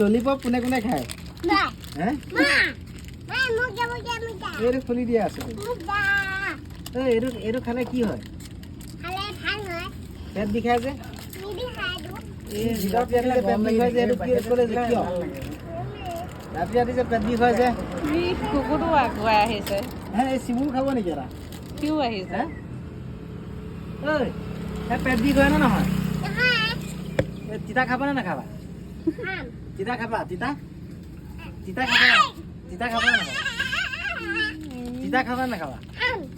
Lollipop কোনে কোনে খায়? এইটো খুলি দিয়া আছে। এইটো এইটো খালে কি হয়? পেট বিষাই যে? পেট বিষ হয় যে এইটো কি ক'লে যে কিয়? ৰাতি ৰাতি যে পেট বিষ যে? ই কুকুৰটো আগুৱাই আহিছে। হে এই চিমুৰ খাব নেকি এটা? সিও আহিছে। ঐ এই পেট বিষ হয় নে নহয়? তিতা খাবা নে নাখাবা? তিতা খাবা তিতা? তিতা খাবা? তিতা খাবা? নে তিতা খাবা নে খাম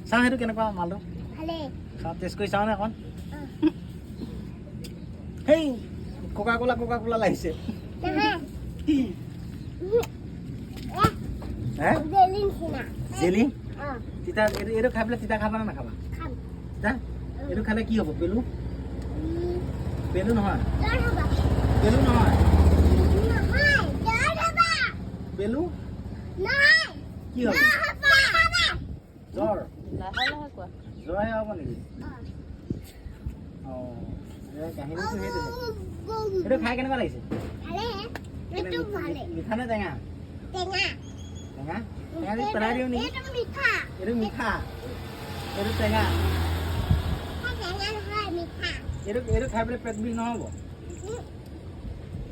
চাওঁ সেইটো কেনেকুৱা মালটো? চাওঁ টেষ্ট কৰি চাওঁ নে অকণ? হেই কোকা কোলা কোকা কোলা লাগিছে জেলি তিতা এইটো এইটো খাই পেলাই তিতা খাবা নে নাখাবা? তিতা? এইটো খালে কি হ'ব? পেলু? পেলু নহয়। পেলু নহয় জ্বৰ হ'ব পেলু কি হ'ব? কোৱা? জ্বৰহে হ'ব নেকি? কাহিনীটো সেইটোহে এইটো খাই কেনেকুৱা লাগিছে? মিঠা নে টেঙা? টেঙা। টেঙা? পেলাই দিওঁ নেকি? এইটো মিঠা। এইটো টেঙা। এইটো এইটো খাই পেলাই পেট বিষ নহ'ব?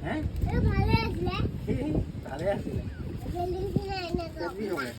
হে ভালে আছিলে। Jadi, ini.